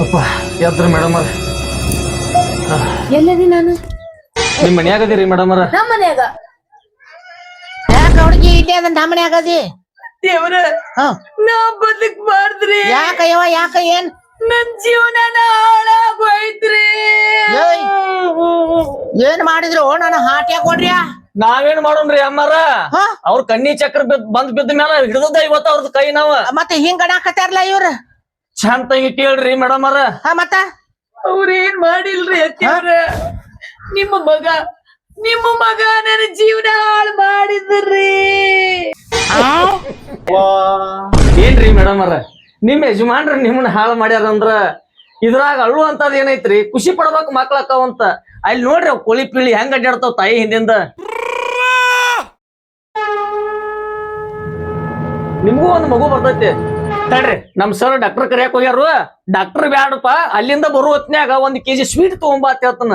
ಎದ್ರಿ madam ಅವ್ರ. ಎಲ್ಲದಿ ನಾನು? ನಿಮ್ ಮನ್ಯಾಗ ಅದೀರಿ ಮೇಡಮ್ ಅವ್ರ. ನಮ್ಮ ಮನ್ಯಾಗ? ಯಾಕ ಹುಡುಗಿ ಇಲ್ಲೇ ಅದ ನಮ್ಮನೆ ಆಗದಿ ದೇವ್ರ ಹ. ನಾ ಬದುಕ್ಬಾರ್ದ್ರಿ ಯಾಕ ಯವ ಯಾಕ ಏನ್? ನನ್ ಜೀವನನ ಹಾಳಾಗೋಯ್ತ್ರಿ. ಏನ್ ಮಾಡಿದ್ರು? ನಾನು ಹಾಟ್ಯಾಗ ಕೊಡ್ರಿ ನಾವೇನ್ ಮಾಡೋಣ್ರಿ ಅಮ್ಮಾರ? ಹ. ಅವ್ರ ಕಣ್ಣಿ ಚಕ್ರ ಬಿದ್ ಬಂದ್ ಬಿದ್ದ ಮೇಲೆ ಹಿಡಿದ ಇವತ್ತ ಅವ್ರದ್ ಕೈ ನಾವ. ಮತ್ತೆ ಹಿಂಗ್ ಗಣಾಕತ್ತಾರಲ್ಲ ಇವ್ರ? ಶಾಂತ ಕೇಳ್ರಿ ಮೇಡಮ್ ಅವ್ರ. ಹ ಮತ್ತ? ಅವ್ರೇನ್ ಮಾಡಿಲ್ರಿ ನಿಮ್ಮ ಮಗ ನಿಮ್ಮ ಮಗ ನನ್ನ ಜೀವನ ಹಾಳು ಮಾಡಿದ್ರಿ. ಏನ್ರಿ ಮೇಡಮ್ ಅವ್ರ? ನಿಮ್ ಯಜಮಾನ್ರ ನಿಮ್ಮನ್ನ ಹಾಳು ಮಾಡ್ಯಾರಂದ್ರ ಇದ್ರಾಗ ಅಳು ಅಂತದ್ ಏನೈತ್ರಿ? ಖುಷಿ ಪಡ್ಬೇಕು ಮಕ್ಳ ಅಕ್ಕಾವಂತ ಅಲ್ಲಿ ನೋಡ್ರಿ ಅವ್ ಕೋಳಿ ಪೀಳಿ ಹೆಂಗ್ ಅಡ್ಡಾಡ್ತಾವ ತಾಯಿ ಹಿಂದಿಂದ. ನಿಮ್ಗೂ ಒಂದ್ ಮಗು ಬರ್ತೈತಿ. ತಡ್ರಿ ನಮ್ ಸರ್ ಡಾಕ್ಟರ್ ಕರಿಯಾಕ ಹೋಗ್ಯಾರು. ಡಾಕ್ಟರ್ ಬ್ಯಾಡಪ್ಪ ಅಲ್ಲಿಂದ ಬರುವ ಹೊತ್ನ್ಯಾಗ ಒಂದ್ ಕೆಜಿ ಸ್ವೀಟ್ ತಗೊಂಬಾ ಅಂತ ಹೇಳ್ತಾನ.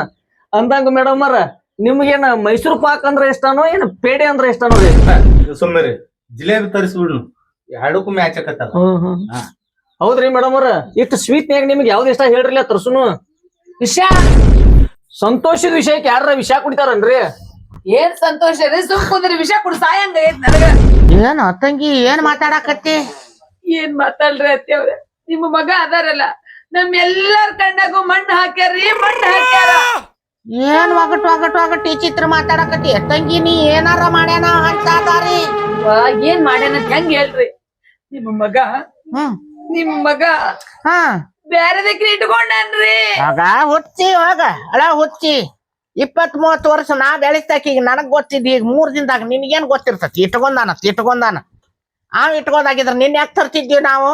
ಅಂದಂಗ ಮೇಡಮ್ ಅವ್ರ ನಿಮ್ಗೇನ ಮೈಸೂರು ಪಾಕ್ ಅಂದ್ರ ಇಷ್ಟನೋ ಏನ್ ಪೇಡೆ ಅಂದ್ರ ಇಷ್ಟನೋ ರೀ? ಸುಮ್ಮನೆ ಜಿಲೇಬಿ ತರಿಸ್ಬಿಡ್ನು. ಎರಡಕ್ಕೂ ಮ್ಯಾಚ್ ಆಕತ್ತಲ್ಲ ಹಾ. ಹೌದ್ರಿ ಮೇಡಮ್ ಅವ್ರ ಇಷ್ಟು ಸ್ವೀಟ್ನ್ಯಾಗ ನಿಮ್ಗೆ ಯಾವ್ದು ಇಷ್ಟ ಹೇಳ್ರಿಲ್ಲ ತರ್ಸುನು. ವಿಷ! ಸಂತೋಷದ ವಿಷಯಕ್ಕೆ ಯಾರ ವಿಷ ಕುಡಿತಾರನ್ರಿ? ಏನ್ ಸಂತೋಷ ರೀ? ಸುಮ್ ಕುಂದ್ರಿ ವಿಷ ಕುಡ್ ಸಾಯಂಗ ಐತ್ ನನಗ? ಏನ್ ತಂಗಿ ಏನ್ ಮಾತಾಡಕತ್ತಿ? ಏನ್ ಮಾತಾಡ್ರಿ ಅತ್ತೆವ್ರ ನಿಮ್ಮ ಮಗ ಅದಾರಲ್ಲ ನಮ್ ಎಲ್ಲಾರ ಕಣ್ಣಾಗೂ ಮಣ್ಣು ಹಾಕ್ಯಾರ್ರಿ ಮಣ್ಣು ಹಾಕ್ಯಾರ. ಏನ್ ಒಗಟ್ ಒಗಟ್ ಒಗಟ್ ಈ ಚಿತ್ರ ಮಾತಾಡಕತ್ತಿ? ತಂಗಿ ನೀ ಏನಾರ ಮಾಡ್ಯಾನ? ಅಂತ ವಾ, ಏನ್ ಮಾಡ್ಯಾನ ಅಂತ ಹೆಂಗ್ ಹೇಳ್ರಿ? ನಿಮ್ಮ ಮಗ ಹ್ಮ್. ನಿಮ್ಮ ಮಗ ಹಾ. ಬ್ಯಾರದಕ್ಕೆ ಇಟ್ಕೊಂಡನ್ರಿ. ಆಗ ಹುಚ್ಚಿ ಹೋಗ ಅಳ ಹುಚ್ಚಿ. ಇಪ್ಪತ್ ಮೂವತ್ ವರ್ಷ ನಾ ಬೆಳಿತಾಕ ಈಗ ನನಗ್ ಗೊತ್ತಿದ್ ಈಗ ಮೂರ್ ದಿನದಾಗ ನಿನ್ಗೇನ್ ಗೊತ್ತಿರ್ತತಿ? ಇಟ್ಕೊಂಡಾನ ಇಟ್ಕೊಂಡಾನ. ಆ ಇಟ್ಕೊಂಡಾಗಿದ್ರ ನಿನ್ನ ಯಾಕೆ ತರ್ತಿದ್ವಿ ನಾವು?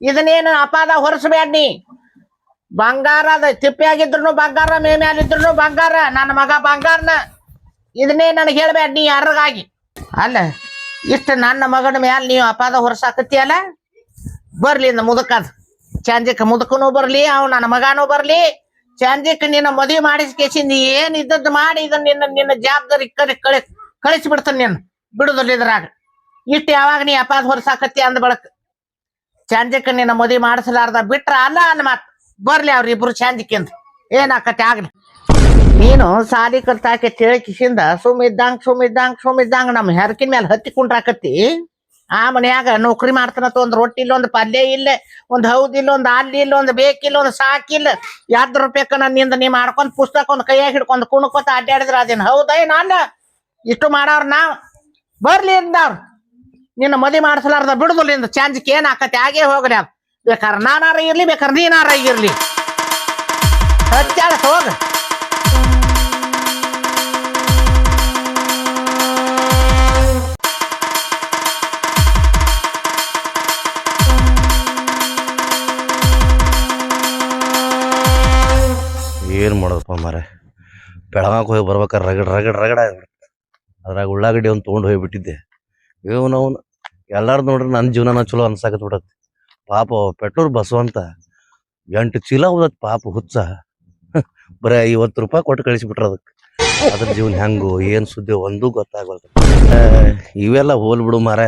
ಇದನ್ನೇನು ಅಪಾದ ಹೊರಸ್ಬೇಡ ನೀ. ಬಂಗಾರ ಅದ ತಿಪ್ಪೆ ಆಗಿದ್ರು ಬಂಗಾರ ಮೇ ಬಂಗಾರ, ನನ್ನ ಮಗ ಬಂಗಾರನ. ಇದನ್ನೇ ನನಗೆ ಹೇಳ್ಬೇಡ ನೀ ಯಾರಿಗಾಗಿ. ಅಲ್ಲ, ಇಷ್ಟ ನನ್ನ ಮಗನ ಮ್ಯಾಲ ನೀವು ಅಪಾದ ಹೊರಸಾಕತ್ತೀಯಲ್ಲ? ಬರ್ಲಿ ಇಂದ ಮುದಕದ. ಚಂದಿಕ ಮುದಕನು ಬರ್ಲಿ, ಅವ್ ನನ್ನ ಮಗನೂ ಬರ್ಲಿ. ಚಂದಿಕ್ ನಿನ್ನ ಮದುವೆ ಮಾಡಿಸ್ಕೇಸಿಂದ ಏನ್ ಇದ್ದದ್ದು ಮಾಡಿ, ಇದನ್ನ ನಿನ್ನ ನಿನ್ನ ಜವಾಬ್ದಾರಿ ಕಳಿ ಕಳಿ ಕಳಿಸ್ಬಿಡ್ತೀನಿ ನೀನು. ಬಿಡುದಿಲ್ಲ ಇದ್ರಾಗ. ಇಟ್ಟು ಯಾವಾಗ ನೀ ಅಪಾದ ಹೊರಸಾಕತ್ತಿ ಅಂದ ಬಳಕ. ಚಂದಿಕ ನಿನ್ನ ಮದುವೆ ಮಾಡಿಸಲಾರ್ದ ಬಿಟ್ರ ಅಲ್ಲ ಅನ್ನ ಮಾತ್. ಬರ್ಲಿ ಅವ್ರಿಬ್ರು ಚಂದಿಕಿಂದ ಏನಾಕತಿ ಆಗ್ಲಿ. ನೀನು ಸಾಲಿ ಕಲ್ತಾಕೆ ತಿಳಕಿಸಿಂದ ಸುಮ್ ಇದ್ದಂಗ್ ಸುಮ್ ಇದ್ದಂಗ್ ಸುಮ್ ಇದ್ದಂಗ್ ನಮ್ಮ ಹೆರಕಿನ ಮೇಲೆ ಹತ್ತಿ ಕುಂಡ್ರಾಕತ್ತಿ. ಆ ಮನ್ಯಾಗ ನೌಕರಿ ಮಾಡ್ತಾನತ್ತ ಒಂದ್ ರೊಟ್ಟಿ ಇಲ್ಲ, ಒಂದ್ ಪಲ್ಯ ಇಲ್ಲ, ಒಂದ್ ಹೌದಿಲ್ಲ ಒಂದ್ ಅಲ್ಲಿ ಇಲ್ಲ, ಒಂದ್ ಬೇಕಿಲ್ಲ ಒಂದ್ ಸಾಕಿಲ್ಲ ಯಾವ್ದು ರೂಪಾಯಕ್ಕ ನನ್ನಿಂದ ನೀ ಮಾಡ್ಕೊಂಡ್ ಪುಸ್ತಕ ಒಂದ್ ಕೈಯಾಗ ಹಿಡ್ಕೊಂಡ್ ಕುಣ್ಕೋತ ಅಡ್ಡಾಡಿದ್ರ ಅದೇನ್ ಹೌದಾ ಏನ್ ಅಲ್ಲ? ಇಷ್ಟು ಮಾಡವ್ರ ನಾವ್. ಬರ್ಲಿ ಇಂದವ್ರ ನಿನ್ನ ಮದಿ ಮಾಡಿಸಲಾರ್ದ ಬಿಡುದಿಲ್ಲ ಇಂದ. ಚಾಂಜಿಕ್ ಏನ್ ಆಕತಿ? ಆಗೇ ಹೋಗ್ರಿ ಅದ್ ಬೇಕಾದ್ರೆ ನಾನಾರ ಇರ್ಲಿ ಬೇಕಾದ್ರೆ ನೀನಾರ ಇರ್ಲಿ. ಹೋಗ. ಏನು ಮಾಡೋದಪ್ಪ ಮಾರ ಬೆಳಗಾಕ್ ಹೋಗಿ ಬರ್ಬೇಕಾರೆ ರಗಡ್ ರಗಡ್ ರಗಡ ಅದ್ರಾಗ ಉಳ್ಳಾಗಡ್ಡಿ ಒಂದು ತೊಗೊಂಡು ಹೋಗ್ಬಿಟ್ಟಿದ್ದೆ. ಇವನು ನಾವು ಎಲ್ಲಾರು ನೋಡ್ರಿ ನನ್ನ ಜೀವನ ಚಲೋ ಅನ್ಸಾಕತ್ ಬಿಡತ್ತೆ ಪಾಪ ಪೆಟ್ರೋಲ್ ಬಸ್ಸು ಅಂತ ಎಂಟು ಚೀಲ ಹೋದತ್ ಪಾಪ ಹುಚ್ಚ. ಬರೀ ಐವತ್ತು ರೂಪಾಯಿ ಕೊಟ್ಟು ಕಳಿಸಿಬಿಟ್ರ ಅದಕ್ಕೆ ಅದ್ರ ಜೀವನ ಹೆಂಗು, ಏನು ಸುದ್ದಿ ಒಂದೂ ಗೊತ್ತಾಗಲ್ದು ಇವೆಲ್ಲ ಹೋಲ್ ಬಿಡು ಮಾರ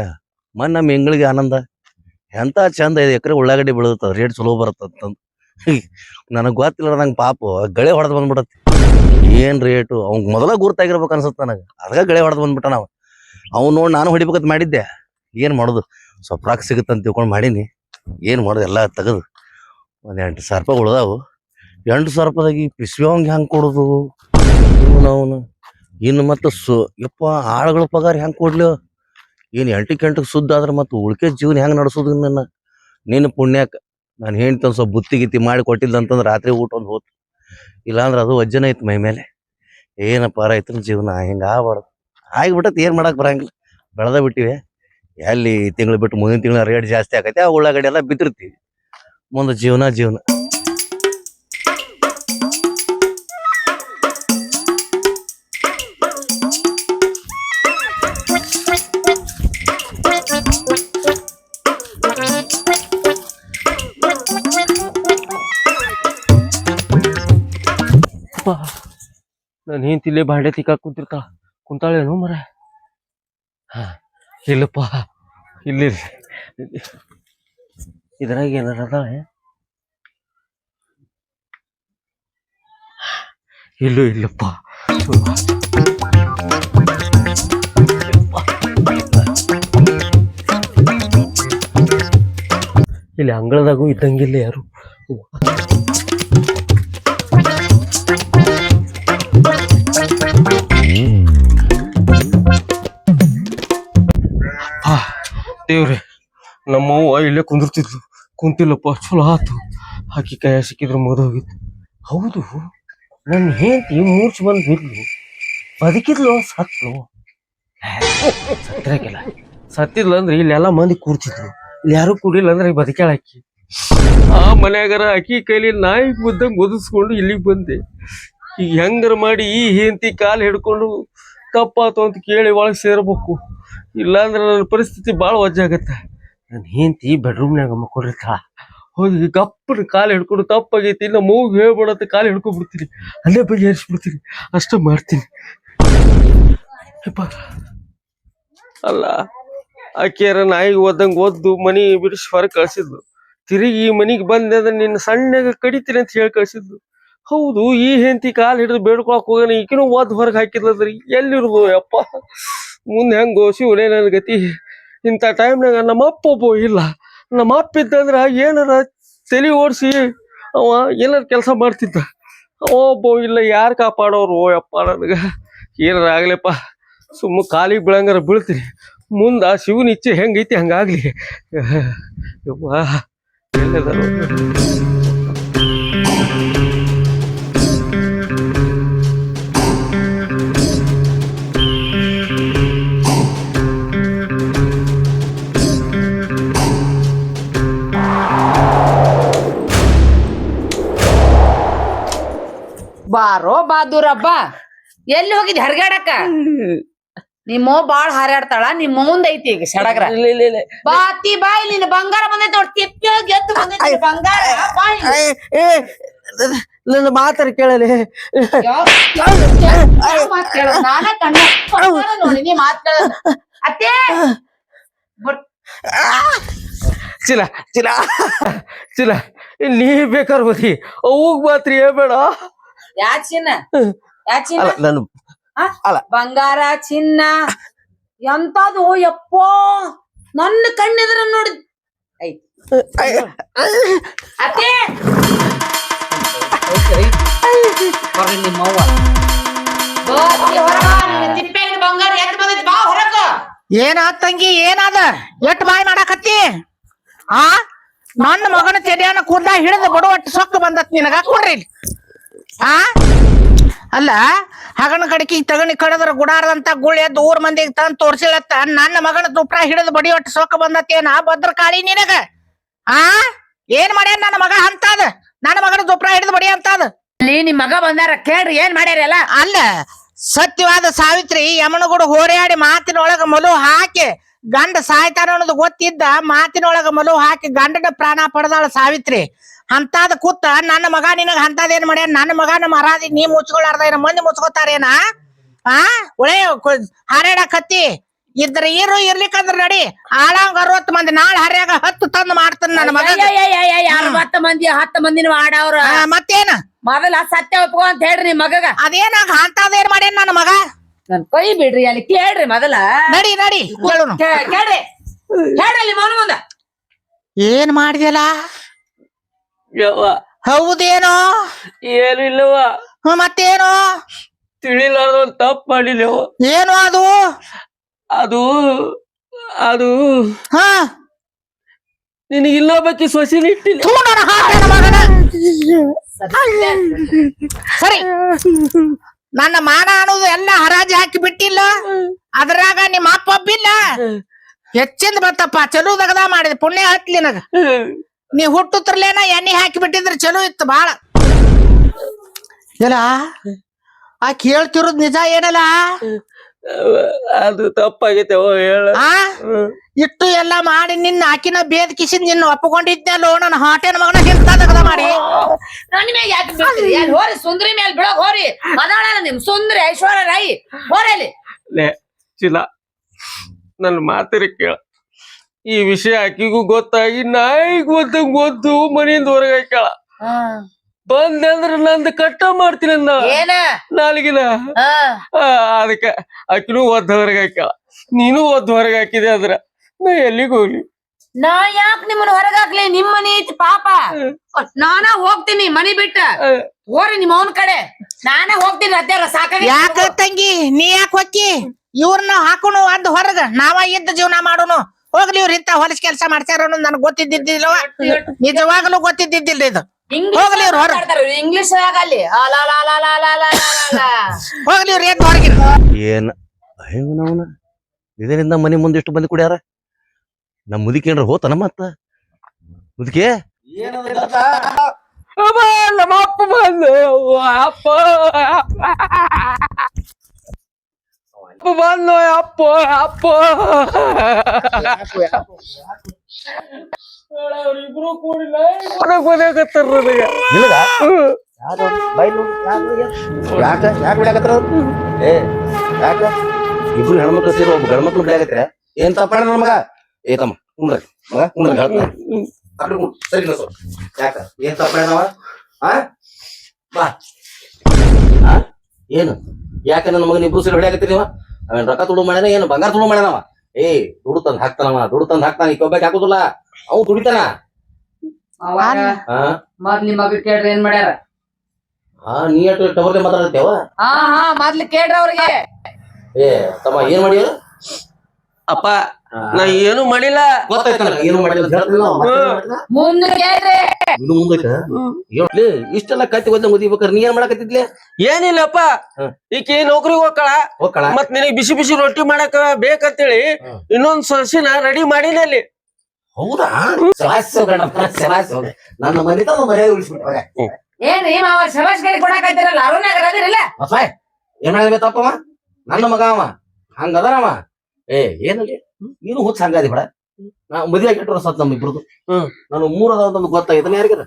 ಮೊನ್ನೆ ನಮ್ಮ ಹೆಂಗಳಿಗೆ ಆನಂದ. ಎಂತ ಚಂದ ಐದು ಎಕರೆ ಉಳ್ಳಾಗಡ್ಡಿ ಬೆಳೆದ ರೇಟ್ ಚಲೋ ಬರುತ್ತಂತಂದು ನನಗೆ ಗೊತ್ತಿಲ್ಲ ನಂಗೆ ಪಾಪ ಗಳೆ ಹೊಡೆದ್ ಬಂದ್ಬಿಡತ್ತೆ. ಏನ್ ರೇಟು? ಅವ್ನಿಗೆ ಮೊದಲ ಗುರ್ತಾಗಿರ್ಬೇಕು ಅನ್ಸುತ್ತೆ ನನಗೆ. ಅದಾಗ ಗಳೆ ಹೊಡೆದು ಬಂದ್ಬಿಟ್ಟ ನಾವು. ಅವ್ನು ನೋಡಿ ನಾನು ಹೊಡಿಬೇಕಂತ ಮಾಡಿದ್ದೆ. ಏನು ಮಾಡೋದು? ಸ್ವಲ್ಪ ರಾಕ್ ಸಿಗುತ್ತಂತ ತಿಳ್ಕೊಂಡು ಮಾಡೀನಿ. ಏನು ಮಾಡೋದು? ಎಲ್ಲ ತೆಗೆದು ಒಂದು ಎಂಟು ಸಾವಿರ ರೂಪಾಯಿ ಉಳ್ದಾವು. ಎಂಟು ಸಾವಿರ ರೂಪಾಯಿದಾಗಿ ಪಿಸ್ವಿ ಅವಂಗೆ ಹೆಂಗೆ ಕೊಡೋದು? ಅವನು ಇನ್ನು ಮತ್ತು ಸು ಯಪ್ಪ, ಆಳುಗಳ ಪಗಾರ ಹೆಂಗೆ ಕೊಡ್ಲಿ? ಏನು ಎಂಟಕ್ಕೆ ಎಂಟಕ್ಕೆ ಸುದ್ದ ಆದ್ರೆ ಮತ್ತೆ ಉಳ್ಕೆ ಜೀವನ ಹೆಂಗೆ ನಡೆಸೋದು ನನ್ನ? ನಿನ್ನ ಪುಣ್ಯಕ್ಕ ನಾನು ಹೇಳ್ತೇನೆ ಸ್ವಲ್ಪ ಬುತ್ತಿ ಗಿತ್ತಿ ಮಾಡಿ ಕೊಟ್ಟಿಲ್ಲ ಅಂತಂದ್ರೆ ರಾತ್ರಿ ಊಟ ಒಂದು ಹೋತು. ಇಲ್ಲಾಂದ್ರೆ ಅದು ವಜ್ಜನ ಐತೆ ಮೈ ಮೇಲೆ. ಏನಪ್ಪ ರೈತನ ಜೀವನ? ಹಿಂಗೆ ಆಗ್ಬಾರ್ದು. ಆಗಿಬಿಟ್ಟತ್, ಏನು ಮಾಡಕ್ಕೆ ಬರಂಗಿಲ್ಲ. ಬೆಳೆದ ಬಿಟ್ಟಿವೆ. ಎಲ್ಲಿ ತಿಂಗಳು ಬಿಟ್ಟು ಮುಂದಿನ ತಿಂಗಳ ರೇಟ್ ಜಾಸ್ತಿ ಆಗೈತೆ ಆ ಉಳ್ಳಾಗಡ್ಡಿ ಎಲ್ಲ ಬಿದ್ದಿರ್ತೀವಿ ಮುಂದೆ ಜೀವನ ಜೀವನ. ನಾನು ಹೆಂಡತಿ ಇಲ್ಲೇ ಬಾಂಡೆ ತಿಕ್ಕಾಕ್ ಕುಂತಿರ್ತಾಳ ಕುಂತಾಳೇನು ಮರ ಹಾ ಇಲ್ಲಪ್ಪ ಇಲ್ಲಿ ಇದ್ರಾಗ ಏನಾರ ಅದಾಳೆ ಇಲ್ಲೂ ಇಲ್ಲಪ್ಪ. ಇಲ್ಲಿ ಅಂಗಳದಾಗೂ ಇದ್ದಂಗಿಲ್ಲ ಯಾರು? ದೇವ್ರೆ ನಮ್ಮವ್ವ ಇಲ್ಲೇ ಕುಂದಿರ್ತಿದ್ಲು. ಕುಂತಿಲ್ಲಪ್ಪ, ಚಲೋ ಆತು. ಆಕಿ ಕೈ ಸಿಕ್ಕಿದ್ರೆ ಮುಗಿದೋಗಿತ್ತು ಹೌದು ನನ್ನ ಹೆಂಡತಿ ಮೂರ್ಛೆ ಬಂದು ಬಿದ್ಲು. ಬದುಕಿದ್ಲು, ಸತ್ಲು. ಸತ್ತಿರಕಿಲ್ಲ ಸತ್ತಿದ್ಲು ಅಂದ್ರೆ ಇಲ್ಲೆಲ್ಲ ಮಂದಿ ಕೂರ್ತಿದ್ರು ಇಲ್ಲಿ ಯಾರು ಕುಡಿಲ್ಲ ಅಂದ್ರೆ ಬದುಕ್ಯಾಳ ಆಕಿ. ಆ ಮನ್ಯಾಗರ ಅಕ್ಕಿ ಕೈಲಿ ನಾಯಿ ಮುದ್ದಂಗೆ ಒದಿಸ್ಕೊಂಡು ಇಲ್ಲಿಗೆ ಬಂದೆ. ಈಗ ಹೆಂಗಾರ ಮಾಡಿ ಈ ಹೆಂಡತಿ ಕಾಲು ಹಿಡ್ಕೊಂಡು ತಪ್ಪಾತು ಅಂತ ಕೇಳಿ ಒಳಗೆ ಸೇರ್ಬೇಕು. ಇಲ್ಲಾಂದ್ರೆ ನನ್ನ ಪರಿಸ್ಥಿತಿ ಭಾಳ ವಜ್ಜಾಗತ್ತೆ ನನ್ನ ಹೆಂಡತಿ ಬೆಡ್ರೂಮ್ನಾಗ ಮಕ್ಕೊಂಡಿರ್ತಾಳ ಹೋಗಿ ಗಪ್ಪನ ಕಾಲು ಹಿಡ್ಕೊಂಡು ತಪ್ಪಾಗೈತಿ, ಇಲ್ಲ ಮೂಗ್ ಹೇಳ್ಬಿಡತ್ತೆ ಕಾಲು ಹಿಡ್ಕೊಂಡ್ಬಿಡ್ತೀನಿ. ಅಲ್ಲೇ ಬಗೆಹರಿಸ್ಬಿಡ್ತೀನಿ ಅಷ್ಟೇ ಮಾಡ್ತೀನಿ. ಅಲ್ಲ, ಆಕೆಯರ ನಾಯಿಗೆ ಓದಂಗೆ ಓದ್ದು ಮನಿ ಬಿಡಿಸಿ ಹೊರಗೆ ಕಳ್ಸಿದ್ಲು. ತಿರುಗಿ ಈ ಮನಿಗೆ ಬಂದೆ ಅಂದ್ರೆ ನಿನ್ನ ಸಣ್ಣಗೆ ಕಡಿತೀನಿ ಅಂತ ಹೇಳಿ ಕಳ್ಸಿದ್ಲು. ಹೌದು, ಈ ಹೆಂಡತಿ ಕಾಲು ಹಿಡಿದು ಬೇಡ್ಕೊಳಕ್ ಹೋಗೋಣ ಈಕಿನೂ ಓದ್ ಹೊರಗೆ ಹಾಕಿದ್ಲಂದ್ರೆ ಎಲ್ಲಿರುದು ಯಪ್ಪ. ಮುಂದೆ ಹೆಂಗೋ ಶಿವನೇ ನನ್ನ ಗತಿ. ಇಂಥ ಟೈಮ್ನಾಗ ನಮ್ಮ ಅಪ್ಪ ಒಬ್ಬ ಇಲ್ಲ. ನಮ್ಮ ಅಪ್ಪ ಇದ್ದಂದ್ರ ಏನಾರ ತಲೆ ಓಡಿಸಿ ಅವ ಏನಾರ ಕೆಲಸ ಮಾಡ್ತಿದ್ದ. ಅವ ಒಬ್ಬ ಇಲ್ಲ, ಯಾರು ಕಾಪಾಡೋರು ಓ ಯಪ್ಪ ನನಗೆ. ಏನಾರ ಆಗ್ಲಿಪ್ಪ. ಸುಮ್ಮ ಕಾಲಿಗೆ ಬೀಳಂಗಾರ ಬೀಳ್ತೀನಿ. ಮುಂದ ಶಿವನ ಇಚ್ಛೆ ಹೆಂಗೈತಿ ಹಂಗಾಗ್ಲಿ. ಯವ್ವ. ಎಲ್ಲದಾರು ಬಾರೋ ಬಾದೂರಬ್ಬ ಎಲ್ಲಿ ಹೋಗಿದ್ ಹರ್ಗ್ಯಾಡಕ್ಕ? ನಿಮ್ಮ ಬಾಳ್ ಹಾರಾಡ್ತಾಳ ನಿಮ್ಮ ಮುಂದ್ ಐತಿ ಈಗ ಸಡಗ್ರ. ಬಾತಿ ಬಾಯಿ ನಿನ್ನ ಬಂಗಾರ ಬಂದೈತಿ ನೋಡಿ ತಿಪ್ಪಿ ಗೆದ್ದು ಬಂದೈತಿ ನಿನ್ನ ಬಂಗಾರ. ಬಾಯ್ ನನ್ನ ಮಾತಾರ ಕೇಳಲಿ. ಮಾತ್ ಕೇಳ ನಾನ ಕಣ್ಣ ನೋಡಿ ನೀ ಮಾತ್ ಕೇಳ. ಅತ್ತೆ ಚಿಲ ಚಿಲ ಚಿಲ ನೀ ಬೇಕಾರ್ ಬದಿ ಅವಾಗ ಮಾತ್ರ ಹೇಳ್ಬೇಡ ಯಾ ಚಿನ್ನ ಯಾ ಚಿನ್ನ ಅಲ್ಲ ನಾನು ಬಂಗಾರ ಚಿನ್ನ ಎಂತದು ಯಪ್ಪೋ ನನ್ನ ಕಣ್ಣೆದ್ರ ನೋಡಿ. ಏನಾದ ಅತ್ತೆ! ಬರ್ರಿ ನಿಮ್ಮವ್ವ ಬಾತಿ ಹೊರಗ, ನಿನ್ನ ತಿಪ್ಪೆಗಿನ ಬಂಗಾರ ಎದ್ದು ಬಂದೈತಿ ಬಾ ಹೊರಗ. ಏನಾತ್ ತಂಗಿ ಏನಾದ? ಎಟ್ ಬಾಯ್ ಮಾಡಾಕತ್ತಿ? ಆ? ನನ್ನ ಮಗನ ತೆರೆಯನ್ನ ಕೂದ ಹಿಡಿದು ಬಡವಟ್ಟು ಸೊಕ್ಕ ಬಂದತ್ ನಿನಗ ಕೊಡ್ರಿ ಇಲ್ಲಿ. ಆ? ಅಲ್ಲ ಹಗನ ಕಡಕಿ ತಗಣಿ ಕಡದ್ರ ಗುಡಾರದಂತ ಗುಳಿ ಎದ್ದು ಊರ್ ಮಂದಿಗೆ ತಂದ್ ತೋರ್ಸಿಲತ್ತ. ನನ್ನ ಮಗನ ತುಪ್ರ ಹಿಡಿದು ಬಡಿಯೊಟ್ಟು ಸೊಕ್ಕ ಬಂದತ್ತೇನ? ಭದ್ರಕಾಳಿ ನಿನಗ. ಆ? ಏನ್ ಮಾಡ್ಯಾನ ನನ್ನ ಮಗ ಅಂತದ? ನನ್ನ ಮಗನ ತುಪ್ರ ಹಿಡಿದು ಬಡಿ ಅಂತದ? ಅಲ್ಲಿ ನಿಮ್ ಮಗ ಬಂದಾರ ಕೇಳ್ರಿ ಏನ್ ಮಾಡ್ಯಾರಲ್ಲ? ಅಲ್ಲ ಸತ್ಯವಾದ ಸಾವಿತ್ರಿ ಯಮನಗುಡು ಹೋರಾಡಿ ಮಾತಿನೊಳಗ ಮಲು ಹಾಕಿ ಗಂಡ ಸಾಯ್ತಾನ ಅನ್ನೋದು ಗೊತ್ತಿದ್ದ ಮಾತಿನೊಳಗ ಮಲು ಹಾಕಿ ಗಂಡನ ಪ್ರಾಣ ಪಡೆದಾಳ ಸಾವಿತ್ರಿ. ಅಂತಾದ ಕೂತ ನನ್ನ ಮಗ ನಿನಗ ಅಂತದೇನ್ ಮಾಡ್ಯಾನ? ನನ್ನ ಮಗನ ಮರಾದಿ ನೀ ಮುಚ್ಕೊಳಾರ್ದ ಏನ ಮಂದಿ ಮುಚ್ಕೋತಾರೇನ? ಆ? ಒಳ್ಳೆ ಹಾರಾಡಕತ್ತಿ ಇದ್ರ ಇರು ಇರ್ಲಿಕ್ಕಂದ್ರ ನಡಿ. ಆಳಂಗ ಅರವತ್ ಮಂದಿ, ನಾಳೆ ಹರ್ಯಾಗ ಹತ್ತು ತಂದ್ ಮಾಡ್ತಾನ ನನ್ನ ಮಗ ಅರವತ್ತ ಮಂದಿ ಹತ್ತ ಮಂದಿನ ಆಡವ್ರ ಮತ್ತೇನ ಮೊದಲ ಸತ್ಯ ಒಪ್ಕೊ ಅಂತ ಹೇಳ್ರಿ ನಿಮ್ ಮಗಗ ಅದೇನಾಗ ಅಂತದೇನ್ ಮಾಡ್ಯಾನ ನನ್ನ ಮಗ ನನ್ ಕೈ ಬಿಡ್ರಿ ಅಲ್ಲಿ ಕೇಳ್ರಿ ಮೊದಲ ನಡಿ ನಡಿ ಕೇಳ್ರಿ ಹೇಳ್ರಿ ಅಲ್ಲಿ ಮೌನ ಮುಂದ ಏನ್ ಮಾಡಿದ್ಯಲ್ಲ ಯವ್ವ. ಹೌದೇನೋ? ಏನು ಇಲ್ಲವ ಹ್ಮ್, ಮತ್ತೇನೋ? ತಿಳಿಲಾರ್ದ ಒಂದ್ ತಪ್ಪು ಮಾಡಿಲ್ಲವ ಏನು ಅದು? ಅದು ಅದು ಹ. ನಿನಗೆ ಇನ್ನೊಬ್ಬಕ್ಕೆ ಸೊಸಿನ ಇಟ್ಟಿಲ್ಲ ಥೂ, ನನ್ನ ಹಾಕನ ಮಗನ. ಸರಿ. ನನ್ನ ಮಾನ ಅನ್ನೋದು ಎಲ್ಲ ಹರಾಜಿ ಹಾಕಿ ಬಿಟ್ಟಿಲ್ಲ. ಅದ್ರಾಗ ನಿಮ್ಮ ಅಪ್ಪ ಒಬ್ಬಿಲ್ಲ. ಹೆಚ್ಚಿಂದ ಬತ್ತಪ್ಪ ಚಲೋ ದಗದ ಮಾಡಿದ. ಪುಣ್ಯ ಹತ್ಲಿ ನನಗ. ನೀ ಹುಟ್ಟುತ್ರಲೇನ ಎಣ್ಣೆ ಹಾಕಿ ಬಿಟ್ಟಿದ್ರೆ ಚಲೋ ಇತ್ತು ಬಾಳ. ಏನ? ಆ ಕೇಳ್ತಿರೋದ್ ನಿಜ ಏನಲ್ಲ? ಅದು ತಪ್ಪಾಗೈತೆ ಓ ಹೇಳ. ಆ? ಇಟ್ಟು ಎಲ್ಲ ಮಾಡಿ ನಿನ್ನ ಆಕಿನ ಬೇದ್ ಕಿಸಿದ್ ನಿನ್ನ ಒಪ್ಕೊಂಡಿದ್ದೆಲ್ಲೋ ನನ್ನ ಹಾಟೇನ ಮಗನ ಹಿಂತ ದಗದ ಮಾಡಿ. ನನ್ನ ಮೇಲೆ ಯಾಕೆ ಬೀಳ್ತೀರಿ? ಅಲ್ಲಿ ಹೋರಿ ಸುಂದ್ರಿ ಮೇಲೆ ಬಿಡೋಕ್ ಹೋರಿ. ನಿಮ್ ಸುಂದ್ರಿ ಐಶ್ವರ್ಯ ರೈ ಹೋರಿ ಅಲ್ಲಿ. ಲೇ ಚಿಲ ನನ್ನ ಮಾತಿರಿ ಕೇಳ. ಈ ವಿಷಯ ಆಕಿಗೂ ಗೊತ್ತಾಗಿ ನಾಯಿಗ್ ಗೊತ್ತ ಗೊತ್ತು ಮನೆಯಿಂದ ಹೊರಗೆ ಹಾಕ್ಯಾಳ ಬಂದ್ರೆ ಅಂದ್ರೆ ನಂದು ಕಟ್ಟ ಮಾಡ್ತೀನಿ ಅಂದ. ಏನ? ನಾಲ್ಗಿನ? ಅದಕ್ಕೆ ಆ, ಅದಕ್ಕ ಆಕಿನೂ ಒದ್ದ ಹೊರಗೆ ಹಾಕ್ಯಾಳ ನೀನು ಒದ್ದ ಹೊರಗೆ ಹಾಕಿದೆ ಅದ್ರ ನಾ ಎಲ್ಲಿಗೆ ಹೋಗ್ಲಿ. ನಾ ಯಾಕ್ ನಿಮ್ಮನ್ನ ಹೊರಗಾಕ್ಲಿ ನಿಮ್ಮ ಮನಿ ಐತಿ ಪಾಪ. ನಾನ ಹೋಗ್ತೀನಿ ಮನಿ ಬಿಟ್ಟ. ಹೋರಿ ನಿಮ್ಮ ಅವನ ಕಡೆ. ನಾನೇ ಹೋಗ್ತೀನಿ ಅದ್ಯಾರ ಸಾಕ ಯಾಕ ತಂಗಿ? ನೀ ಯಾಕೆ ಹೊಕ್ಕಿ? ಇವ್ರನ್ನ ಹಾಕೋಣ ಅದ್ ಹೊರಗ. ನಾವ ಇದ್ದ ಜೀವನ ಮಾಡೋನು ಹೋಗ್ಲಿ ಇವ್ರ ಇಂತ ಹೊಲಸ್ ಕೆಲಸ ಮಾಡ್ತಾರ ಅನ್ನೋದು ಗೊತ್ತಿದ್ದಿಲ್ಲ ಗೊತ್ತಿದ್ದಿದ್ದಿಲ್ಲವ. ನಿಜವಾಗ್ಲೂ ಗೊತ್ತಿದ್ದಿದ್ದಿಲ್ಲ ಇದು. ಹೋಗ್ಲಿ ಇವ್ರು ಹೊರ. ಇಂಗ್ಲಿಷ್ ಆಗಲ್ಲಿ ಹೋಗ್ಲಿ ಇವ್ರ ಏನ್ ಏನ್? ಅವನ ಇದರಿಂದ ಮನೆ ಮುಂದೆ ಎಷ್ಟು ಬಂದು ಕುಡಿಯಾರ? ನಮ್ಮ ಮುದುಕಿ ಏನ್ರ ಹೋತನ ಮತ್ತ? ಮುದುಕಿ? ನಮ್ಮ ಅಪ್ಪ ಬಂದ. ಅಪ್ಪ. ಅಪ್ಪ ಬಂದ ಅಪ್ಪ ಅಪ್ಪ ಅವ್ರಿಬ್ರು ಹೊರಗ್ ಬದಾಕತ್ತಾರ ಯಾರು ನಿನಗ ಯಾಕ ಯಾಕ ಬಿಡಾಕತ್ತಾರ ಏ, ಯಾಕ? ಇಬ್ರು ಹೆಣ್ಮಕ್ಳು ಸೇರಿ ಒಬ್ಬ ಗಂಡ್ಮಕ್ಳು ಬಿಡಾಕತ್ರ ಏನ್ ತಪ್ಪ ನನ್ನ ಮಗ? ಏ ತಮ್ಮ ಕುಂಡ್ರ ಮಗ ಕುಂಡ್ರ ಹೇಳ್ತಾನೆ. ಸರಿ ಯಾಕ? ಏನ್ ತಪ್ಪ ನಾವ? ಆ? ಬಾ? ಏನು? ಯಾಕ ನನ್ನ ಮಗನ ಇಬ್ರು ಸೇರಿ ನೀವು ನೀವ? ಅವನ್ ರೊಕ್ಕ ತುಡು ಮಾಡ್ಯಾನ ಏನು ಬಂಗಾರ ತುಡು ಮಾಡ್ಯಾನವ ಏ ದುಡು ತಂದ್ ಹಾಕ್ತಾನವ ದುಡು ತಂದ್ ಹಾಕ್ತಾನ ಈ ಒಬ್ಬಾಕ್ ಹಾಕುದಿಲ್ಲ. ಅವ್ ದುಡಿತಾನ ಮೊದ್ಲಿ ಮಗ ಕೇಳ್ರಿ ಏನ್ ಮಾಡ್ಯಾರ? ಆ ನೀ ಅಷ್ಟು ಟವರ್ಲೆ ಮಾತಾಡತ್ತೇವ ಹಾ ಹಾ ಮೊದ್ಲು ಕೇಳ್ರಿ ಅವ್ರಿಗೆ. ಏ ತಮ್ಮ ಏನ್ ಅಪ್ಪ ನಾ ಏನು ಮಾಡಿಲ್ಲ. ಗೊತ್ತಾಯ್ತಲ್ಲ ಏನು ಮಾಡಿಲ್ಲ. ಅಂತ ಹೇಳ್ತಿಲ್ಲ ಅವ. ಮತ್ತೆ ಏನ್ ಮಾಡಿದ? ಮುಂದೆ ಕೇಳ್ರಿ. ಇನ್ನು ಮುಂದೈತೆ ಹೇಳ್ಲಿ ಇಷ್ಟೆಲ್ಲ ಕತ್ತಿ ಒಂದ ಮುದಿಬೇಕಾರೆ ನೀ ಏನ್ ಮಾಡಕತ್ತಿದ್ಲೆ? ಏನಿಲ್ಲಪ್ಪ. ಈಕಿ ನೌಕರಿಗೆ ಹೋಗ್ಕಳ. ಹೋಗ್ಕಳ? ಮತ್ ನಿನಗ್ ಬಿಸಿ ಬಿಸಿ ರೊಟ್ಟಿ ಮಾಡಕ ಬೇಕಂತೇಳಿ. ಇನ್ನೊಂದ್ ಸಸಿನ ರೆಡಿ ಮಾಡಿನ ಅಲ್ಲಿ. ಹೌದಾ. ನನ್ನ ಮನೆ ತಮ್ಮ ಮರ್ಯಾದೆ ಉಳಿಸ್ಬಿಟ್ರೆ. ಏನ್ರಿ ಮಾವ ಶಬಾಷ್ ಕಡೆ ಕೊಡಾಕತ್ತೀರಲ್ಲ ಅರುಣಾಗರ ಅದಿರಲ್ಲ? ಬಸ್ವಾಯ್ ಏನ್ ತಪ್ಪವ ನನ್ನ ಮಗ ಅವ. ಹಂಗ ಅದಾನವ ಏ ಏನಲ್ಲಿ ನೀನು ಹುಚ್ಚ ಹಂಗಾದಿ ಬೇಡ. ಮದುವೆ ಆಗಿಟ್ಟರು ಸತ್ ನಮ್ ಇಬ್ರದು. ಹ್ಮ್. ನಾನು ಮೂರ್ ಅದಾವ ನಮ್ಗೆ ಗೊತ್ತಾಗಿದ್ದಾನೆ ಯಾರಿಗಾರ?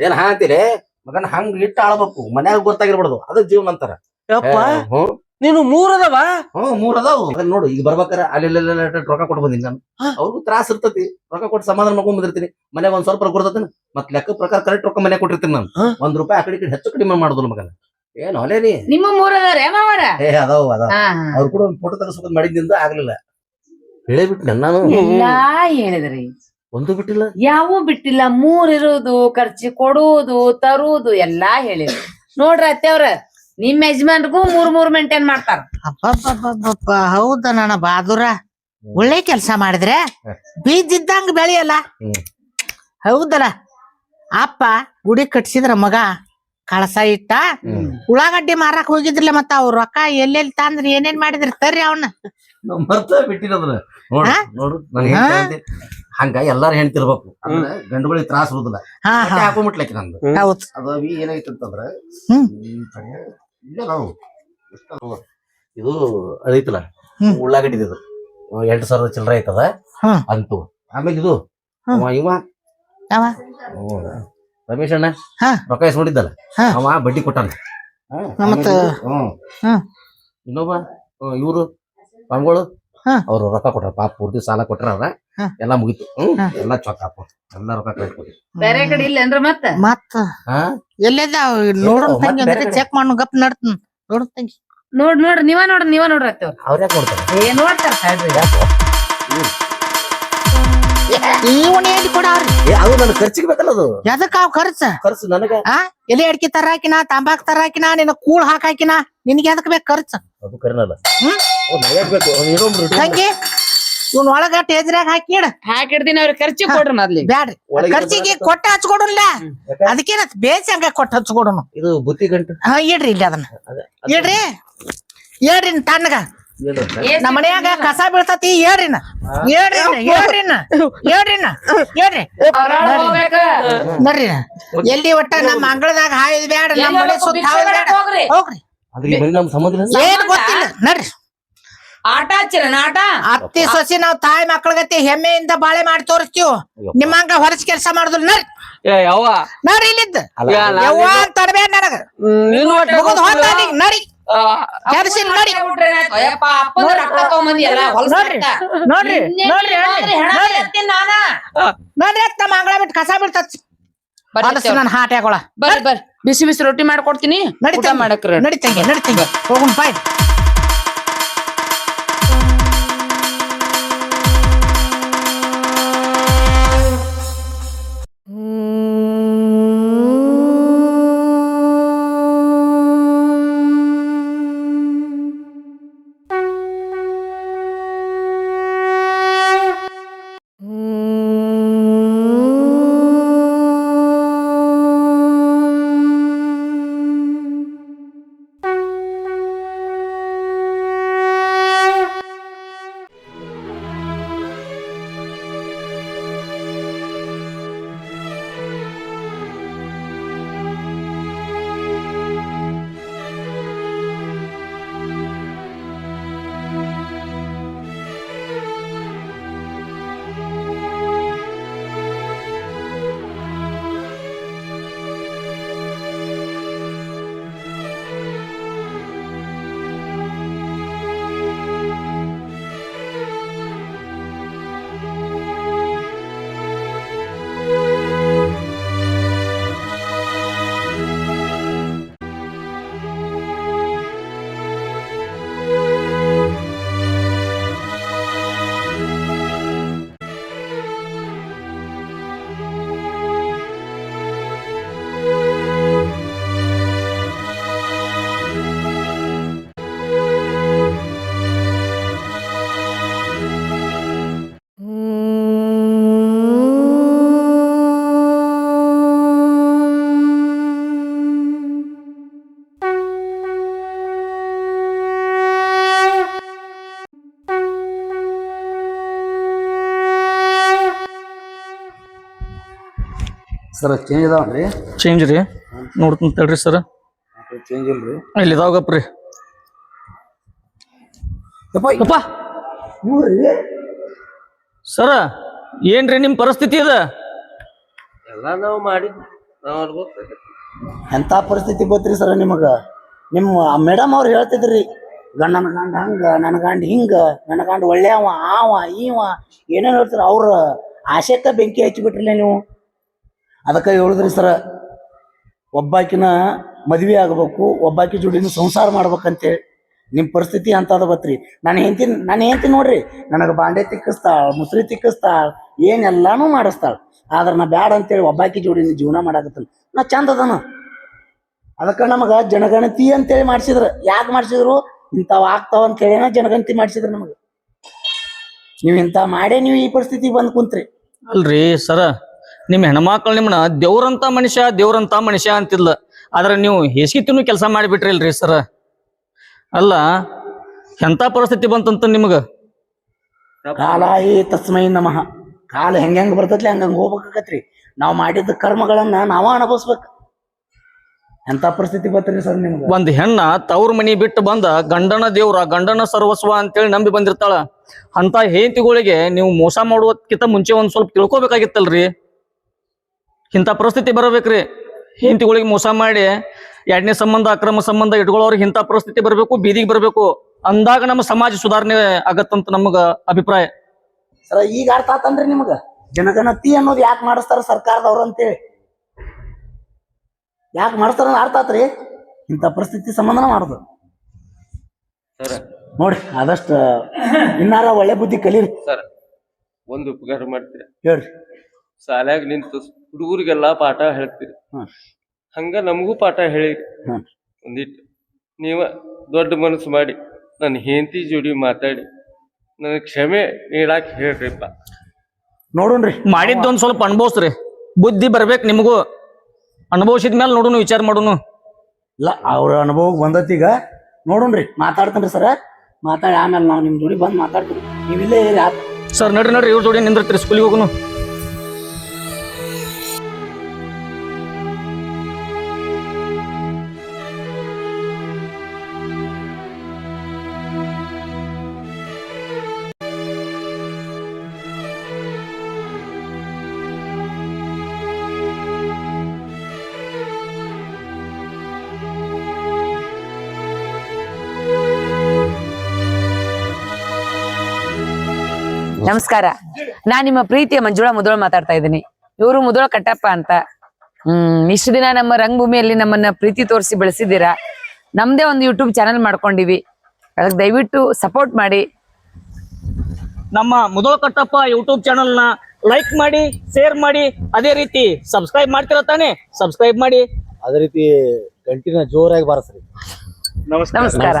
ಏನ್ ಹಾ ಅಂತೀರಿ? ಮಗನ ಹಂಗ ಇಟ್ಟ ಆಳ್ಬೇಕು. ಮನ್ಯಾಗ ಗೊತ್ತಾಗಿರ್ಬಾರ್ದು. ಅದ ಜೀವನ ಅಂತಾರ. ನೀನು ಮೂರದವ? ಹ್ಮ್ ಮೂರ್ ಅದಾವು ನೋಡು ಈಗ ಬರ್ಬೇಕಾರ ಅಲ್ಲಿ ರೊಕ್ಕ ಕೊಟ್ಟು ಬಂದಿನಿ ನಾನು. ಅವ್ರಿಗೂ ತ್ರಾಸ ಇರ್ತತಿ. ರೊಕ್ಕ ಕೊಟ್ಟು ಸಮಾಧಾನ ಮಾಡ್ಕೊಂಡ್ ಬಂದಿರ್ತೀನಿ. ಮನ್ಯಾಗ ಒಂದ್ ಸ್ವಲ್ಪ ಕೊಡ್ತೇನೆ. ಮತ್ ಲೆಕ್ಕ ಪ್ರಕಾರ ಕರೆಕ್ಟ್ ರೊಕ್ಕ ಮನೆ ಕೊಟ್ಟಿರ್ತೀನಿ ನಾನು. ಒಂದ್ ರೂಪಾಯಿ ಆ ಕಡೆ ಈ ಕಡೆ ಹೆಚ್ಚು ಕಡಿಮೆ ಮಾಡುದಿಲ್ಲ ಮಗನ. ಏನ್ ಹೊಲೆ ನೀ ನಿಮ್ಮ ಏ ಅದಾವ ಅದಾವ. ಹಾ ಅವ್ರು ಕೂಡ ಒಂದ್ ಫೋಟೋ ತಗಸ್ಕೊಂಡ್ ಮಾಡಿದ್ದಿಂದ ಆಗ್ಲಿಲ್ಲ. ನಾನು ಎಲ್ಲಾ ಹೇಳಿದ್ರಿ. ಒಂದು ಬಿಟ್ಟಿಲ್ಲ? ಯಾವೂ ಬಿಟ್ಟಿಲ್ಲ. ಮೂರ್ ಇರೋದು ಖರ್ಚು ಕೊಡುವುದು ತರುವುದು ಎಲ್ಲಾ ಹೇಳಿದ್ರು. ನೋಡ್ರಿ ಅತ್ತೆವ್ರ ನಿಮ್ ಯಜಮಾನ್ರಿಗೂ ಮೂರ್ ಮೂರ್ ಮೇಂಟೈನ್ ಮಾಡ್ತಾರ. ಅಬ್ಬಬ್ಬಬ್ಬಬ್ಬ ಹೌದ ನನ್ನ ಬಾದುರ? ಒಳ್ಳೆ ಕೆಲಸ ಮಾಡಿದ್ರೆ ಬೀಜಿದ್ದಂಗ ಬೆಳೆಯಲ್ಲ. ಹೌದಲ್ಲ? ಅಪ್ಪ ಗುಡಿ ಕಟ್ಸಿದ್ರ ಮಗ ಕಳಸ ಇಟ್ಟ. ಉಳ್ಳಾಗಡ್ಡಿ ಮಾರಕ್ ಹೋಗಿದ್ರಲ್ಲ ಮತ್ತ ಅವ್ರ ರೊಕ್ಕ ಎಲ್ಲೆಲ್ಲಿ ತಂದ್ರ ಏನೇನ್ ಮಾಡಿದ್ರಿ ತರ್ರಿ ಅವನ್ನ ಮರ್ತ ನೋಡು ಹಂಗ ಎಲ್ಲಾರು ಹೆಣ್ತಿರ್ಬೇಕು. ಅಂದ್ರೆ ಗಂಡುಗಳಿಗೆ ತ್ರಾಸ ಇರುದಿಲ್ಲ ಹಾಕೊಂಡ್ಬಿಟ್ಲಕ್ಕೆ ನಂದು. ಹೌದ್. ಅದು ಅವಿ ಏನಾಯ್ತು ಅಂತಂದ್ರ ಇಲ್ಲೇ ನಾವು? ಇದು ಅದೈತಲ್ಲ. ಉಳ್ಳಾಗಡ್ಡಿ ಇದು. ಎಂಟು ಸಾವಿರದ ಚಿಲ್ಲರೆ ಐತದ ಅಂತೂ. ಅಂತು ಆಮೇಲೆ ಇದು ಇವ. ರಮೇಶ್ ಅಣ್ಣ ಹಾ. ರೊಕ್ಕ ಇಸ್ಕೊಂಡಿದ್ದಲ್ಲ ಹಾ. ಅವ ಬಡ್ಡಿ ಕೊಟ್ಟಾನ ಹಾ, ಮತ್ತ? ಹ್ಮ್. ಇನ್ನೊಬ್ಬ ಇವರು ಪಂಗೋಳು ಹಾ. ಅವ್ರು ರೊಕ್ಕ ಕೊಟ್ರ ಪಾಪ ಪೂರ್ತಿ ಸಾಲ ಕೊಟ್ರ ಅವ್ರ ಹಾ. ಎಲ್ಲಾ ಮುಗಿತು ಹ್ಮ್ ಹಾ. ಎಲ್ಲಾ ಚೊಕ್ಕ ಎಲ್ಲ ಎಲ್ಲಾ ರೊಕ್ಕ ಕೊಡಿ ಬೇರೆ ಕಡೆ ಇಲ್ಲ ಮತ್ತ ಮತ್ತ ಹಾ ನೋಡೋಣ ಮತ್ತ್ ತಂಗಿ ಬೇರೆ ಕಡೆ. ಚೆಕ್ ಮಾಡು ಗಪ್ ನಡ್ತನ್ ನೋಡು ತಂಗಿ ನೋಡ್ ನೋಡ್ರಿ ನೀವ ನೋಡ್ರಿ ನೀವ ನೋಡ್ರಿ ಅವ್ರ ಯಾಕೆ ನೋಡ್ತಾರೆ ಏನ್ ನೋಡ್ತಾರ ಸಾಯ್ಬ್ರಿ ಈ ಉಣಿಯಲ್ಲಿ ಕೊಡವ್ರಿ. ಏ ಅದು ನನ್ನ ಖರ್ಚಿಗೆ ಬೇಕಲ್ಲ ಅದು. ಎದಕ್ ಅವ್ ಖರ್ಚ? ಖರ್ಚು ನನಗ. ಆ? ಎಲೆ ಅಡ್ಕಿ ತರಾಕಿನ ತಾಂಬಾಕ್ ತರಾಕಿನ ನಿನ್ನ ಕೂಳ್ ಹಾಕಾಕಿನ ನಿನ್ಗೆ ಎದಕ್ ಬೇಕು ಖರ್ಚು? ಅದು ಕರಿನಲ್ಲ. ಹ್ಮ್? ಬೇಕು? ಅವ್ನು ಇಡೋಂಬ್ರು ಇಡು. ತಂಗಿ ಇವ್ನ ಒಳಗ ಟೇಜ್ರಾಗ ಹಾಕಿಡ ಹಾಕಿಡ್ತೀನಿ ಅವ್ರಿಗೆ ಖರ್ಚು ಕೊಡ್ರಿ ಮೊದ್ಲಿ ಬ್ಯಾಡ್ರಿ. ಒಳಗೆ ಖರ್ಚಿಗೆ ಕೊಟ್ಟ ಹಚ್ಕೊಡಲ್ಲ? ಅದಕ್ಕೇನ ಬೇಸ್ ಹಂಗ ಕೊಟ್ಟ ಹಚ್ಕೊಡೋನು? ಇದು ಬುತ್ತಿ ಗಂಟು. ಹಾ ಇಡ್ರಿ ಇಲ್ಲಿ ಅದನ್ನ. ಅದೇ ಇಡ್ರಿ. ಹೇಳ್ರಿ ತಣ್ಣಗ. ಏನು? ನಮ್ಮ ಮನ್ಯಾಗ ಕಸ ಬೀಳ್ತತಿ ಹೇಳ್ರಿನ ಹೇಳ್ರಿನ ಹೇಳ್ರಿನ ಹೇಳ್ರಿನ ಹೇಳ್ರಿ ಬರ್ರಿ. ಎಲ್ಲಿ ಒಟ್ಟ ನಮ್ಮ ಅಂಗಳದಾಗ ಹಾಯ್ದ್ ಬ್ಯಾಡ ನಮ್ಮ ಮನೆ? ಸುತ್ತ ಹಾಯ್ದ್ ಬ್ಯಾಡ. ಹೋಗ್ರಿ. ಏನ್ ಗೊತ್ತಿಲ್ಲ. ನಡ್ರಿ. ಆಟ ಆಟ? ಅತ್ತಿ ಸೊಸಿ ನಾವ್ ತಾಯಿ ಮಕ್ಕಳಗತಿ ಹೆಮ್ಮೆಯಿಂದ ಬಾಳೆ ಮಾಡಿ ತೋರಿಸ್ತೀವ್. ನಿಮ್ಮಂಗ ಹೊಲಸ್ ಕೆಲಸ ಮಾಡುದಿಲ್ಲ. ನಡ್ರಿ. ಏ ಯವ್ವ. ನಡ್ರಿ ಇಲ್ಲಿದ್ದ. ಅಲ್ಲ, ತಡಬೇಡ ನನಗ. ನಡಿ ನೋಡ್ರಿ. ನೋಡ್ರಿ. ನಿನ್ನೆ ನೋಡ್ರಿ ಅತ್ತ ನಮ್ಮ ಬಿಟ್ಟು ಕಸ ಬೀಳ್ತತ್ ಹೊಲಸ್ ಬರ್ರಿ ಬಿಸಿ ಬಿಸಿ ರೊಟ್ಟಿ ಮಾಡ್ಕೊಡ್ತೀನಿ. ಊಟ ನಡಿತಂಗಿ ಮಾಡಕ್ರಿ ನಡಿತಂಗಿ ನಡಿತಂಗಿ ಹೋಗುಣ ಬಾಯ್. ಸರ್ ಚೇಂಜ್ ಇದಾವನ್ರಿ ಚೇಂಜ್ ರೀ. ನೋಡ್ತೀನಿ ತಡ್ರಿ ಸರ್ ಚೇಂಜ್ ಇಲ್ರಿ. ಇಲ್ಲಿ ಇದಾವಗಪ್ರಿ ಅಪ್ಪ ಸರ ಏನ್ರಿ ನಿಮ್ ಪರಿಸ್ಥಿತಿ ಅದ? ಎಲ್ಲ ನಾವು ಮಾಡಿ ನಾವ್ ಪರಿಸ್ಥಿತಿ ಗೊತ್ತ್ರಿ ಸರ್ ನಿಮಗ? ನಿಮ್ಮ ಮೇಡಮ್ ಅವ್ರು ಹೇಳ್ತಿದ್ರಿ ಗಂಡನ ಗಂಡ ಹಂಗ ನನ್ನ ಗಂಡ ಹಿಂಗ ನನ್ನ ಗಂಡ ಒಳ್ಳೆಯವ ಆವ ಈವ ಏನೇನು ಹೇಳ್ತಾರ ಅವ್ರ ಆಶೆಕ್ಕ ಬೆಂಕಿ ಹಚ್ಚಿಬಿಟ್ರಲ್ಲ ನೀವು? ಅದಕ್ಕೆ ಹೇಳಿದ್ರಿ ಸರ, ಒಬ್ಬಾಕಿನ ಮದುವೆ ಆಗಬೇಕು, ಒಬ್ಬಾಕಿ ಜೋಡಿನ ಸಂಸಾರ ಮಾಡ್ಬೇಕಂತೇಳಿ ನಿಮ್ಮ ಪರಿಸ್ಥಿತಿ ಅಂತದ ಬತ್ರಿ. ನಾನು ಹೆಂಡತಿ ನಾನು ಹೆಂಡತಿ ನೋಡ್ರಿ, ನನಗೆ ಬಾಂಡೆ ತಿಕ್ಕಿಸ್ತಾಳ, ಮುಸ್ರಿ ತಿಕ್ಕಿಸ್ತಾಳ, ಏನೆಲ್ಲಾನು ಮಾಡಿಸ್ತಾಳೆ. ಆದ್ರೆ ನಾ ಬ್ಯಾಡ ಅಂತೇಳಿ ಒಬ್ಬಾಕಿ ಜೋಡಿನ ಜೀವನ ಮಾಡಾಕತ್ತಲ್ಲ ನಾ ಚಂದ ಅದನ. ಅದಕ್ಕೆ ನಮಗೆ ಜನಗಣತಿ ಅಂತೇಳಿ ಮಾಡಿಸಿದ್ರು. ಯಾಕೆ ಮಾಡಿಸಿದ್ರು? ಇಂಥವು ಆಗ್ತಾವ ಅಂತೇಳಿನ ಜನಗಣತಿ ಮಾಡಿಸಿದ್ರು ನಮಗೆ. ನೀವು ಇಂಥ ಮಾಡೇ ನೀವು ಈ ಪರಿಸ್ಥಿತಿ ಬಂದು ಕುಂತ್ರಿ. ಅಲ್ರಿ ಸರ ನಿಮ್ ಹೆಣ್ಮಕ್ಳು ನಿಮ್ಮನ್ನ ದೇವ್ರಂತ ಮನುಷ್ಯ ದೇವ್ರಂತ ಮನುಷ್ಯ ಅಂತಿಲ್ಲ ಆದ್ರೆ ನೀವು ಹೇಸಿಗೆ ತಿನ್ನು ಕೆಲಸ ಮಾಡಿಬಿಟ್ರಿಲ್ರಿ ಸರ. ಅಲ್ಲ ಎಂಥ ಪರಿಸ್ಥಿತಿ ಬಂತಂತ ನಿಮ್ಗೆ? ಕಾಲ ಏ ತಸ್ಮೈ ನಮಃ. ಕಾಲ ಹೆಂಗೆ ಹೆಂಗೆ ಬರ್ತೈತಿ ಹಂಗ ಹಂಗ ಹೋಗ್ಬೇಕಾಗತ್ರಿ. ನಾವು ಮಾಡಿದ ಕರ್ಮಗಳನ್ನ ನಾವ ಅನುಭವಿಸ್ಬೇಕು. ಎಂತ ಪರಿಸ್ಥಿತಿ ಬರ್ತೀರಿ ಸರ್ ನಿಮ್ಗೆ? ಒಂದ್ ಹೆಣ್ಣ ತವ್ರ ಮನಿ ಬಿಟ್ಟು ಬಂದ ಗಂಡನ ದೇವ್ರ ಗಂಡನ ಸರ್ವಸ್ವ ಅಂತೇಳಿ ನಂಬಿ ಬಂದಿರ್ತಾಳ. ಅಂತ ಹೇಂತಿಗಳಿಗೆ ನೀವು ಮೋಸ ಮಾಡುವಕ್ಕಿಂತ ಮುಂಚೆ ಒಂದ್ ಸ್ವಲ್ಪ ತಿಳ್ಕೊಬೇಕಾಗಿತ್ತಲ್ರಿ? ಇಂಥ ಪರಿಸ್ಥಿತಿ ಬರಬೇಕ್ರಿ. ಹೆಂಡತಿಗಳಿಗೆ ಮೋಸ ಮಾಡಿ ಎರಡನೇ ಸಂಬಂಧ ಅಕ್ರಮ ಸಂಬಂಧ ಇಟ್ಕೊಳ್ಳೋರ್ಗೆ ಇಂಥ ಪರಿಸ್ಥಿತಿ ಬರಬೇಕು ಬೀದಿಗೆ ಬರಬೇಕು. ಅಂದಾಗ ನಮ್ಮ ಸಮಾಜ ಸುಧಾರಣೆ ಆಗತ್ತಂತ ನಮಗ ಅಭಿಪ್ರಾಯ. ಸರ ಈಗ ಅರ್ಥ ಆತನ್ರಿ ನಿಮಗ? ಜನಗಣತಿ ಅನ್ನೋದು ಯಾಕೆ ಮಾಡಿಸ್ತಾರ ಸರ್ಕಾರದವ್ರು ಅಂತೇಳಿ. ಯಾಕೆ ಮಾಡಿಸ್ತಾರ ಅರ್ಥ ಆತ್ರಿ? ಇಂಥ ಪರಿಸ್ಥಿತಿ ಸಂಬಂಧನ ಮಾಡುದು. ನೋಡಿ ನೋಡ್ರಿ ಆದಷ್ಟು ಇನ್ನಾರ ಒಳ್ಳೆ ಬುದ್ಧಿ ಕಲೀರಿ. ಸರ್ ಒಂದು ಉಪಕಾರ ಮಾಡ್ತೀರಿ? ಹೇಳ್ರಿ. ಸಾಲಾಗಿ ನಿಂತು ಹುಡುಗರಿಗೆಲ್ಲ ಪಾಠ ಹೇಳ್ತೀರಿ. ಹ್ಮ್. ಹಂಗ ನಮಗೂ ಪಾಠ ಹೇಳಿರಿ. ಹ್ಮ್. ಒಂದಿಟ್ಟು ನೀವ ದೊಡ್ಡ ಮನಸ್ಸು ಮಾಡಿ ನನ್ನ ಹೆಂಡತಿ ಜೋಡಿ ಮಾತಾಡಿ ನನಗೆ ಕ್ಷಮೆ ನೀಡಾಕ್ ಹೇಳ್ರಿಪ್ಪ. ನೋಡೋಣ್ರಿ. ಮಾಡಿದ್ದೊಂದ್ ಸ್ವಲ್ಪ ಅನುಭವಿಸ್ರಿ. ಬುದ್ಧಿ ಬರ್ಬೇಕು ನಿಮಗೂ. ಅನುಭವಿಸಿದ ಮೇಲೆ ನೋಡುನು ವಿಚಾರ ಮಾಡುನು. ಇಲ್ಲ ಅವ್ರ ಅನುಭವ ಬಂದತ್ತೀಗ ಈಗ. ನೋಡೋಣ್ರಿ ಮಾತಾಡ್ತೇನ್ರಿ ಸರ. ಮಾತಾಡಿ ಆಮೇಲೆ ನಾವು ನಿಮ್ ಜೋಡಿ ಬಂದು ಮಾತಾಡ್ತೀವಿ. ನೀವಿಲ್ಲೇ ಇರಿ ಆತ್. ಸರ್ ನಡ್ರಿ ನಡ್ರಿ ಇವ್ರ ಜೋಡಿ ನಿಂದಿರ್ತೀರಿ ಸ್ಕೂಲಿಗೆ ಹೋಗುನು. ನಮಸ್ಕಾರ. ನಾ ನಿಮ್ಮ ಪ್ರೀತಿಯ ಮಂಜುಳಾ ಮುದೋಳ್ ಮಾತಾಡ್ತಾ ಇದ್ದೀನಿ. ಇವರು ಮುದೋಳ ಕಟ್ಟಪ್ಪ ಅಂತ. ಹ್ಮ್ ಇಷ್ಟು ದಿನ ನಮ್ಮ ರಂಗಭೂಮಿಯಲ್ಲಿ ನಮ್ಮನ್ನ ಪ್ರೀತಿ ತೋರಿಸಿ ಬೆಳೆಸಿದ್ದೀರಾ? ನಮ್ದೇ ಒಂದು ಯೂಟ್ಯೂಬ್ ಚಾನೆಲ್ ಮಾಡ್ಕೊಂಡಿವಿ. ಅದಕ್ಕೆ ದಯವಿಟ್ಟು ಸಪೋರ್ಟ್ ಮಾಡಿ. ನಮ್ಮ ಮುದೋಳ ಕಟ್ಟಪ್ಪ ಯೂಟ್ಯೂಬ್ ಚಾನಲ್ನ ಲೈಕ್ ಮಾಡಿ ಶೇರ್ ಮಾಡಿ ಅದೇ ರೀತಿ ಸಬ್ಸ್ಕ್ರೈಬ್ ಮಾಡ್ತಿರ ತಾನೆ? ಸಬ್ಸ್ಕ್ರೈಬ್ ಮಾಡಿ. ಅದೇ ರೀತಿ ಗಂಟಿನ ಜೋರಾಗಿ ಬಾರಿಸ್ರಿ. ನಮಸ್ಕಾರ.